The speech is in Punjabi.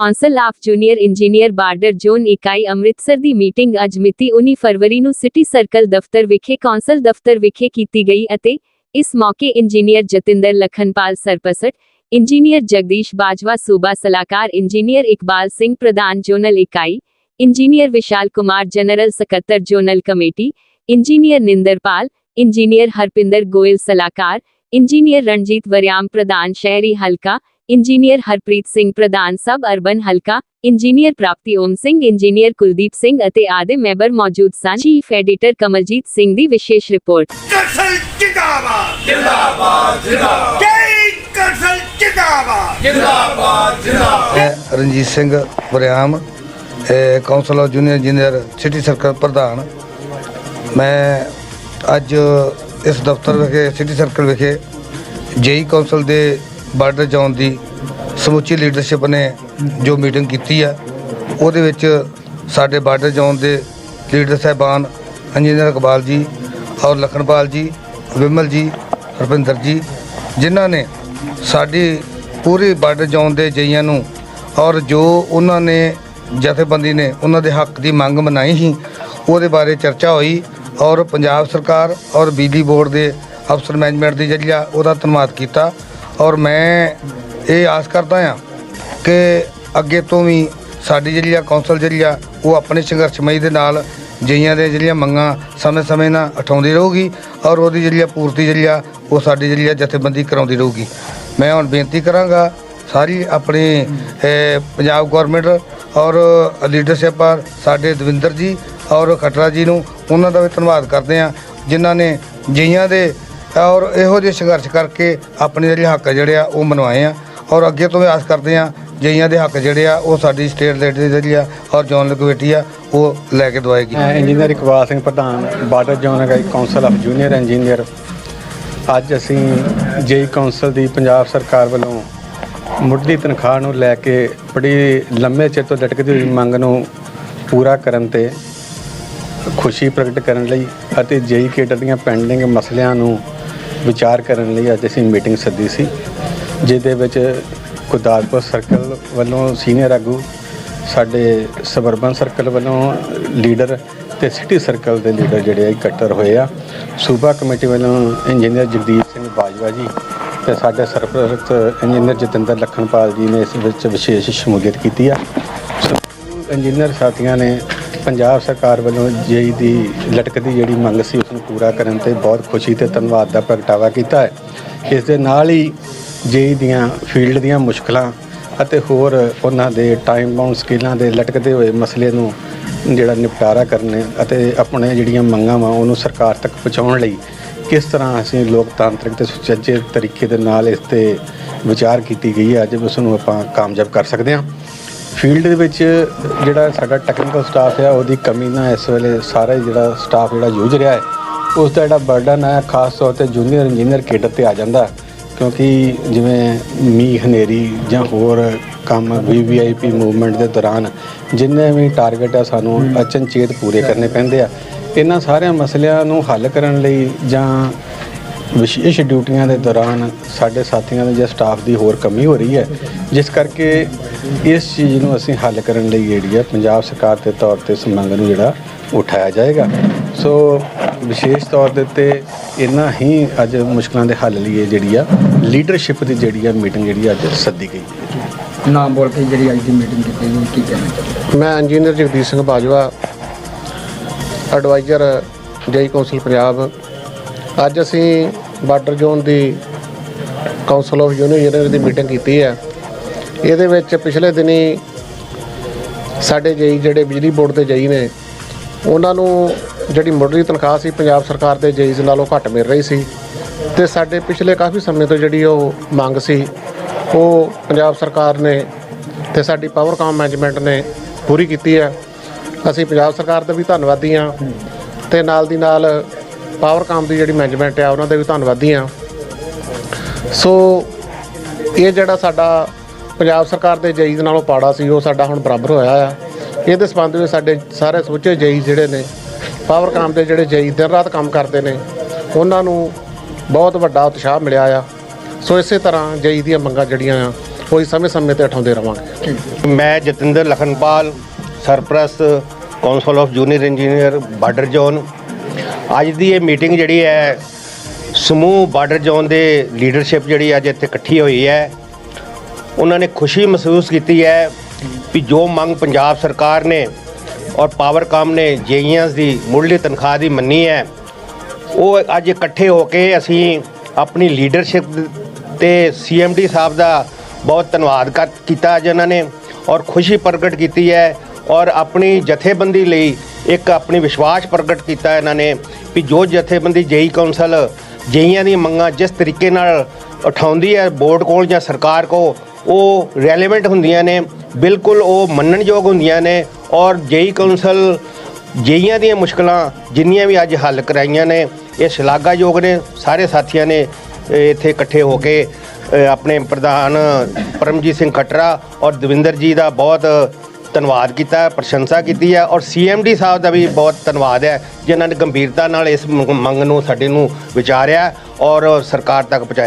Council of junior engineer border zone ਇਕਾਈ ਅੰਮ੍ਰਿਤਸਰ ਦੀ ਮੀਟਿੰਗ ਅੱਜ ਮਿਤੀ 19 ਫਰਵਰੀ ਨੂੰ ਸਿਟੀ ਸਰਕਲ ਦਫ਼ਤਰ ਵਿਖੇ ਕੌਂਸਲ ਦਫ਼ਤਰ ਵਿਖੇ ਕੀਤੀ ਗਈ ਅਤੇ ਇਸ ਮੌਕੇ ਇੰਜੀਨੀਅਰ ਜਤਿੰਦਰ ਲਖਨਪਾਲ ਸਰਪਸਟ ਇੰਜੀਨੀਅਰ ਜਗਦੀਸ਼ ਬਾਜਵਾ ਸੂਬਾ ਸਲਾਹਕਾਰ ਇੰਜੀਨੀਅਰ ਇਕਬਾਲ ਸਿੰਘ ਪ੍ਰਧਾਨ ਜ਼ੋਨਲ ਇਕਾਈ ਇੰਜੀਨੀਅਰ ਵਿਸ਼ਾਲ ਕੁਮਾਰ ਜਨਰਲ ਸਕੱਤਰ zonal committee engineer Ninderpal engineer Harpinder Goyal ਸਲਾਹਕਾਰ ਇੰਜੀਨੀਅਰ ਰਣਜੀਤ ਵਰਿਆਮ ਪ੍ਰਧਾਨ ਸ਼ਹਿਰੀ ਹਲਕਾ ਇੰਜੀਨੀਅਰ ਹਰਪ੍ਰੀਤ ਸਿੰਘ ਪ੍ਰਧਾਨ ਸਬ ਅਰਬਨ ਹਲਕਾ ਇੰਜੀਨੀਅਰ ਪ੍ਰਾਪਤੀ ਓਮ ਸਿੰਘ ਇੰਜੀਨੀਅਰ ਕੁਲਦੀਪ ਸਿੰਘ ਅਤੇ ਆਦੇ ਮੈਂਬਰ ਮੌਜੂਦ ਸਨ। ਚੀਫ ਐਡੀਟਰ ਕਮਲਜੀਤ ਸਿੰਘ ਦੀ ਵਿਸ਼ੇਸ਼ ਰਿਪੋਰਟ ਕਰਸਲ ਜਿੰਦਾਬਾਦ ਜਿੰਦਾਬਾਦ ਜਿੰਦਾਬਾਦ ਜੈ ਕਰਸਲ ਜਿੰਦਾਬਾਦ ਮੈਂ ਰਣਜੀਤ ਸਿੰਘ ਵਰਿਆਮ ਇਹ council of junior engineer city circle ਪ੍ਰਧਾਨ। ਮੈਂ ਅੱਜ ਇਸ ਦਫ਼ਤਰ ਵਿਖੇ, ਸਿਟੀ ਸਰਕਲ ਵਿਖੇ ਜੇਈ ਕੌਂਸਲ ਦੇ ਬਾਰਡਰ ਜ਼ੋਨ ਦੀ ਸਮੁੱਚੀ ਲੀਡਰਸ਼ਿਪ ਨੇ ਜੋ ਮੀਟਿੰਗ ਕੀਤੀ ਆ, ਉਹਦੇ ਵਿੱਚ ਸਾਡੇ ਬਾਰਡਰ ਜ਼ੋਨ ਦੇ ਲੀਡਰ ਸਾਹਿਬਾਨ ਇੰਜੀਨੀਅਰ ਇਕਬਾਲ ਜੀ ਔਰ ਲਖਨਪਾਲ ਜੀ, ਵਿਮਲ ਜੀ ਰੁਪਿੰਦਰ ਜੀ, ਜਿਨ੍ਹਾਂ ਨੇ ਸਾਡੀ ਪੂਰੀ ਬਾਰਡਰ ਜ਼ੋਨ ਦੇ ਜਈਆਂ ਨੂੰ ਔਰ ਜੋ ਉਹਨਾਂ ਨੇ ਜਥੇਬੰਦੀ ਨੇ ਉਹਨਾਂ ਦੇ ਹੱਕ ਦੀ ਮੰਗ ਮਨਾਈ ਸੀ, ਉਹਦੇ ਬਾਰੇ ਚਰਚਾ ਹੋਈ ਔਰ ਪੰਜਾਬ ਸਰਕਾਰ ਔਰ ਬਿਜਲੀ ਬੋਰਡ ਦੇ ਅਫਸਰ ਮੈਨੇਜਮੈਂਟ ਦੀ ਜਿਹੜੀ ਆ ਉਹਦਾ ਧੰਨਵਾਦ ਕੀਤਾ। ਔਰ ਮੈਂ ਇਹ ਆਸ ਕਰਦਾ ਹਾਂ ਕਿ ਅੱਗੇ ਤੋਂ ਵੀ ਸਾਡੀ ਜਿਹੜੀ ਆ ਕੌਂਸਲ ਜਿਹੜੀ ਆ ਉਹ ਆਪਣੇ ਸੰਘਰਸ਼ਮਈ ਦੇ ਨਾਲ ਜਈਆਂ ਦੇ ਜਿਹੜੀਆਂ ਮੰਗਾਂ ਸਮੇਂ-ਸਮੇਂ ਨਾਲ ਉਠਾਉਂਦੀ ਰਹੂਗੀ ਔਰ ਉਹਦੀ ਜਿਹੜੀ ਆ ਪੂਰਤੀ ਜਿਹੜੀ ਆ ਉਹ ਸਾਡੀ ਜਿਹੜੀ ਆ ਜਥੇਬੰਦੀ ਕਰਾਉਂਦੀ ਰਹੂਗੀ। ਮੈਂ ਹੁਣ ਬੇਨਤੀ ਕਰਾਂਗਾ ਸਾਰੀ ਆਪਣੀ ਪੰਜਾਬ ਗਵਰਨਮੈਂਟ ਔਰ ਲੀਡਰਸ਼ਿਪ ਆ ਸਾਡੇ ਦਵਿੰਦਰ ਜੀ ਔਰ ਖਟਰਾ ਜੀ ਨੂੰ ਉਹਨਾਂ ਦਾ ਵੀ ਧੰਨਵਾਦ ਕਰਦੇ ਆ ਜਿਨ੍ਹਾਂ ਨੇ ਜਈਆਂ ਦੇ, ਔਰ ਇਹੋ ਜਿਹੇ ਸੰਘਰਸ਼ ਕਰਕੇ ਆਪਣੇ ਜਿਹੜੇ ਹੱਕ ਜਿਹੜੇ ਆ, ਉਹ ਮਨਵਾਏ ਆ। ਔਰ ਅੱਗੇ ਤੋਂ ਵੀ ਆਸ ਕਰਦੇ ਆ ਜਈਆਂ ਦੇ ਹੱਕ ਜਿਹੜੇ ਆ, ਉਹ ਸਾਡੀ ਸਟੇਟ ਲੈਵਲ ਜਿਹੜੀ ਆ, ਔਰ ਜ਼ੋਨਲ ਕਮੇਟੀ ਆ, ਉਹ ਲੈ ਕੇ ਦਵਾਏਗੀ। ਇੰਜੀਨੀਅਰ ਇਕਬਾਲ ਸਿੰਘ ਪ੍ਰਧਾਨ, ਬਾਰਡਰ ਜ਼ੋਨ ਹੈਗਾ ਕਾਉਂਸਲ ਆਫ ਜੂਨੀਅਰ ਇੰਜੀਨੀਅਰ ਅੱਜ ਅਸੀਂ ਜੇਈ ਕਾਉਂਸਲ ਦੀ ਪੰਜਾਬ ਸਰਕਾਰ ਵੱਲੋਂ ਮੁੱਢਲੀ ਤਨਖਾਹ ਨੂੰ ਲੈ ਕੇ ਬੜੀ ਲੰਮੇ ਚਿਰ ਤੋਂ ਲਟਕਦੀ ਹੋਈ ਮੰਗ ਨੂੰ ਪੂਰਾ ਕਰਨ ਤੇ ਖੁਸ਼ੀ ਪ੍ਰਗਟ ਕਰਨ ਲਈ ਅਤੇ ਜੇਈ ਕੇਡਰ ਦੀਆਂ ਪੈਂਡਿੰਗ ਮਸਲਿਆਂ ਨੂੰ ਵਿਚਾਰ ਕਰਨ ਲਈ ਅੱਜ ਅਸੀਂ ਮੀਟਿੰਗ ਸੱਦੀ ਸੀ, ਜਿਹਦੇ ਵਿੱਚ ਗੁਰਦਾਸਪੁਰ ਸਰਕਲ ਵੱਲੋਂ ਸੀਨੀਅਰ ਆਗੂ, ਸਾਡੇ ਸਬਰਬਨ ਸਰਕਲ ਵੱਲੋਂ ਲੀਡਰ ਤੇ ਸਿਟੀ ਸਰਕਲ ਦੇ ਲੀਡਰ ਜਿਹੜੇ ਆ ਇਕੱਤਰ ਹੋਏ ਆ। ਸੂਬਾ ਕਮੇਟੀ ਵੱਲੋਂ ਇੰਜੀਨੀਅਰ ਜਗਦੀਪ ਸਿੰਘ ਬਾਜਵਾ ਜੀ ਤੇ ਸਾਡੇ ਸਰਪ੍ਰਸਤ ਇੰਜੀਨੀਅਰ ਜਤਿੰਦਰ ਲਖਨਪਾਲ ਜੀ ਨੇ ਇਸ ਵਿੱਚ ਵਿਸ਼ੇਸ਼ ਸ਼ਮੂਲੀਅਤ ਕੀਤੀ ਆ। ਇੰਜੀਨੀਅਰ ਸਾਥੀਆਂ ਨੇ ਪੰਜਾਬ ਸਰਕਾਰ ਵੱਲੋਂ ਜੇਈ ਦੀ ਲਟਕਦੀ ਜਿਹੜੀ ਮੰਗ ਸੀ ਉਸ ਨੂੰ ਪੂਰਾ ਕਰਨ ਤੇ ਬਹੁਤ ਖੁਸ਼ੀ ਤੇ ਧੰਨਵਾਦ ਦਾ ਪ੍ਰਗਟਾਵਾ ਕੀਤਾ ਹੈ। ਇਸ ਦੇ ਨਾਲ ਹੀ ਜੇਈ ਦੀਆਂ ਫੀਲਡ ਦੀਆਂ ਮੁਸ਼ਕਲਾਂ ਅਤੇ ਹੋਰ ਉਹਨਾਂ ਦੇ ਟਾਈਮ ਬਾਉਂਡ ਸਕਿੱਲਾਂ ਦੇ ਲਟਕਦੇ ਹੋਏ ਮਸਲੇ ਨੂੰ ਜਿਹੜਾ ਨਿਪਟਾਰਾ ਕਰਨੇ ਅਤੇ ਆਪਣੇ ਜਿਹੜੀਆਂ ਮੰਗਾਂ ਵਾ, ਉਹਨੂੰ ਸਰਕਾਰ ਤੱਕ ਪਹੁੰਚਾਉਣ ਲਈ ਕਿਸ ਤਰ੍ਹਾਂ ਅਸੀਂ ਲੋਕਤਾਂਤਰਿਕ ਤੇ ਸੁਚੱਜੇ ਤਰੀਕੇ ਦੇ ਨਾਲ ਇਸ ਤੇ ਵਿਚਾਰ ਕੀਤੀ ਗਈ ਹੈ, ਅੱਜ ਉਸ ਨੂੰ ਆਪਾਂ ਕਾਮਯਾਬ ਕਰ ਸਕਦੇ ਹਾਂ। ਫੀਲਡ ਦੇ ਵਿੱਚ ਜਿਹੜਾ ਸਾਡਾ ਟੈਕਨੀਕਲ ਸਟਾਫ ਹੈ ਉਹਦੀ ਕਮੀ ਨਾਲ ਇਸ ਵੇਲੇ ਸਾਰਾ ਜਿਹੜਾ ਸਟਾਫ ਜਿਹੜਾ ਜੂਝ ਰਿਹਾ ਹੈ ਉਸ ਦਾ ਜਿਹੜਾ ਬਰਡਨ ਹੈ ਖਾਸ ਤੌਰ ਤੇ ਜੂਨੀਅਰ ਇੰਜੀਨੀਅਰ ਕੇਡਰ ਤੇ ਆ ਜਾਂਦਾ ਕਿਉਂਕਿ ਜਿਵੇਂ ਮੀਂਹ ਹਨੇਰੀ ਜਾਂ ਹੋਰ ਕੰਮ ਵੀਵੀਆਈਪੀ ਮੂਵਮੈਂਟ ਦੇ ਦੌਰਾਨ ਜਿੰਨੇ ਵੀ ਟਾਰਗੇਟ ਆ ਸਾਨੂੰ ਅਚਨਚੇਤ ਪੂਰੇ ਕਰਨੇ ਪੈਂਦੇ ਆ। ਇਹਨਾਂ ਸਾਰਿਆਂ ਮਸਲਿਆਂ ਨੂੰ ਹੱਲ ਕਰਨ ਲਈ ਜਾਂ ਵਿਸ਼ੇਸ਼ ਡਿਊਟੀਆਂ ਦੇ ਦੌਰਾਨ ਸਾਡੇ ਸਾਥੀਆਂ ਦੇ ਜਾਂ ਸਟਾਫ ਦੀ ਹੋਰ ਕਮੀ ਹੋ ਰਹੀ ਹੈ ਜਿਸ ਕਰਕੇ ਇਸ ਚੀਜ਼ ਨੂੰ ਅਸੀਂ ਹੱਲ ਕਰਨ ਲਈ ਜਿਹੜੀ ਹੈ ਪੰਜਾਬ ਸਰਕਾਰ ਦੇ ਤੌਰ ਤੇ ਇਸ ਮੰਗ ਨੂੰ ਜਿਹੜਾ ਉਠਾਇਆ ਜਾਏਗਾ। ਸੋ ਵਿਸ਼ੇਸ਼ ਤੌਰ ਦੇ ਉੱਤੇ ਇੰਨਾ ਹੀ ਅੱਜ ਮੁਸ਼ਕਲਾਂ ਦੇ ਹੱਲ ਲਈ ਇਹ ਜਿਹੜੀ ਆ ਲੀਡਰਸ਼ਿਪ ਦੀ ਜਿਹੜੀ ਆ ਮੀਟਿੰਗ ਜਿਹੜੀ ਅੱਜ ਸੱਦੀ ਗਈ। ਹੈ ਨਾਮ ਬੋਲ ਕੇ ਜਿਹੜੀ ਅੱਜ ਦੀ ਮੀਟਿੰਗ ਕੀਤੀ ਗਈ ਕੀ ਕਹਿਣਾ ਚਾਹੁੰਦੇ ਮੈਂ engineer Jagdeep Singh Bajwa adviser JE council Punjab ਅੱਜ ਅਸੀਂ ਬਾਰਡਰ ਜ਼ੋਨ ਦੀ ਕਾਉਂਸਲ ਆਫ ਯੂਨੀਅਨ ਇੰਜੀਨੀਅਰ ਦੀ ਮੀਟਿੰਗ ਕੀਤੀ ਹੈ। ਇਹਦੇ ਵਿੱਚ ਪਿਛਲੇ ਦਿਨੀ ਸਾਡੇ ਜਈ ਜਿਹੜੇ ਬਿਜਲੀ ਬੋਰਡ ਦੇ ਜਈ ਨੇ, ਉਹਨਾਂ ਨੂੰ ਜਿਹੜੀ ਮੁੱਢਲੀ ਤਨਖਾਹ ਸੀ ਪੰਜਾਬ ਸਰਕਾਰ ਦੇ ਜੇਈਜ਼ ਨਾਲੋਂ ਘੱਟ ਮਿਲ ਰਹੀ ਸੀ ਤੇ ਸਾਡੇ ਪਿਛਲੇ ਕਾਫੀ ਸਮੇਂ ਤੋਂ ਜਿਹੜੀ ਉਹ ਮੰਗ ਸੀ, ਉਹ ਪੰਜਾਬ ਸਰਕਾਰ ਨੇ ਤੇ ਸਾਡੀ ਪਾਵਰਕਾਮ ਮੈਨੇਜਮੈਂਟ ਨੇ ਪੂਰੀ ਕੀਤੀ ਹੈ। ਅਸੀਂ ਪੰਜਾਬ ਸਰਕਾਰ ਦਾ ਵੀ ਧੰਨਵਾਦੀ ਹਾਂ ਤੇ ਨਾਲ ਦੀ ਨਾਲ ਪਾਵਰਕਾਮ ਦੀ ਜਿਹੜੀ ਮੈਨੇਜਮੈਂਟ ਆ, ਉਹਨਾਂ ਦੇ ਵੀ ਧੰਨਵਾਦੀ ਹਾਂ ਸੋ ਇਹ ਜਿਹੜਾ ਸਾਡਾ ਪੰਜਾਬ ਸਰਕਾਰ ਦੇ ਜਈਜ਼ ਨਾਲੋਂ ਪਾੜਾ ਸੀ, ਉਹ ਸਾਡਾ ਹੁਣ ਬਰਾਬਰ ਹੋਇਆ ਆ। ਇਹਦੇ ਸੰਬੰਧ ਵਿੱਚ ਸਾਡੇ ਸਾਰੇ ਸਮੁੱਚੇ ਜਈ ਜਿਹੜੇ ਨੇ ਪਾਵਰਕਾਮ ਦੇ ਜਿਹੜੇ ਜਈ ਦਿਨ ਰਾਤ ਕੰਮ ਕਰਦੇ ਨੇ, ਉਹਨਾਂ ਨੂੰ ਬਹੁਤ ਵੱਡਾ ਉਤਸ਼ਾਹ ਮਿਲਿਆ ਆ। ਸੋ ਇਸੇ ਤਰ੍ਹਾਂ ਜਈ ਦੀਆਂ ਮੰਗਾਂ ਜਿਹੜੀਆਂ ਆ ਕੋਈ ਸਮੇਂ-ਸਮੇਂ ਤੇ ਉਠਾਉਂਦੇ ਰਵਾਂਗੇ। ਮੈਂ ਜਤਿੰਦਰ ਲਖਨਪਾਲ, ਸਰਪ੍ਰਸਤ council of junior engineer border zone ਅੱਜ ਦੀ ਇਹ ਮੀਟਿੰਗ ਜਿਹੜੀ ਹੈ, ਸਮੂਹ ਬਾਰਡਰ ਜ਼ੋਨ ਦੇ ਲੀਡਰਸ਼ਿਪ ਜਿਹੜੀ ਅੱਜ ਇੱਥੇ ਇਕੱਠੀ ਹੋਈ ਹੈ। ਉਹਨਾਂ ਨੇ ਖੁਸ਼ੀ ਮਹਿਸੂਸ ਕੀਤੀ ਹੈ ਕਿ ਜੋ ਮੰਗ ਪੰਜਾਬ ਸਰਕਾਰ ਨੇ ਔਰ ਪਾਵਰਕਾਮ ਨੇ ਜੇਈਆਂ ਦੀ ਮੁੱਢਲੀ ਤਨਖਾਹ ਦੀ ਮੰਨੀ ਹੈ, ਉਹ ਅੱਜ ਇਕੱਠੇ ਹੋ ਕੇ ਅਸੀਂ ਆਪਣੀ ਲੀਡਰਸ਼ਿਪ ਤੇ ਸੀਐਮਡੀ ਸਾਹਿਬ ਦਾ ਬਹੁਤ ਧੰਨਵਾਦ ਕਰ, ਕੀਤਾ ਜਿਨ੍ਹਾਂ ਨੇ ਔਰ ਖੁਸ਼ੀ ਪ੍ਰਗਟ ਕੀਤੀ ਹੈ ਔਰ ਆਪਣੀ ਜਥੇਬੰਦੀ ਲਈ ਇੱਕ ਆਪਣੀ ਵਿਸ਼ਵਾਸ ਪ੍ਰਗਟ ਕੀਤਾ ਇਹਨਾਂ ਨੇ ਵੀ ਜੋ ਜਥੇਬੰਦੀ ਜੇਈ ਕੌਂਸਲ ਜੇਈਆਂ ਦੀਆਂ ਮੰਗਾਂ ਜਿਸ ਤਰੀਕੇ ਨਾਲ ਉਠਾਉਂਦੀ ਹੈ ਬੋਰਡ ਕੋਲ ਜਾਂ ਸਰਕਾਰ ਕੋ ਉਹ ਰੈਲੇਵੈਂਟ ਹੁੰਦੀਆਂ ਨੇ, ਬਿਲਕੁਲ ਉਹ ਮੰਨਣਯੋਗ ਹੁੰਦੀਆਂ ਨੇ ਔਰ ਜੇਈ ਕੌਂਸਲ ਜੇਈਆਂ ਦੀਆਂ ਮੁਸ਼ਕਲਾਂ ਜਿੰਨੀਆਂ ਵੀ ਅੱਜ ਹੱਲ ਕਰਾਈਆਂ ਨੇ, ਇਹ ਸ਼ਲਾਘਾਯੋਗ ਨੇ, ਸਾਰੇ ਸਾਥੀਆਂ ਨੇ ਇੱਥੇ ਇਕੱਠੇ ਹੋ ਕੇ ਆਪਣੇ ਪ੍ਰਧਾਨ ਪਰਮਜੀਤ ਸਿੰਘ ਖੱਟਰਾ ਔਰ ਦਵਿੰਦਰ ਜੀ ਦਾ ਬਹੁਤ ਧੰਨਵਾਦ ਕੀਤਾ, ਪ੍ਰਸ਼ੰਸਾ ਕੀਤੀ ਹੈ ਔਰ ਸੀਐਮਡੀ ਸਾਹਿਬ ਦਾ ਵੀ ਬਹੁਤ ਧੰਨਵਾਦ ਹੈ, ਜਿਨ੍ਹਾਂ ਨੇ ਗੰਭੀਰਤਾ ਨਾਲ ਇਸ ਮੰਗ ਮੰਗ ਨੂੰ, ਸਾਡੇ ਨੂੰ ਵਿਚਾਰਿਆ ਔਰ ਸਰਕਾਰ ਤੱਕ ਪਹੁੰਚਾਇਆ।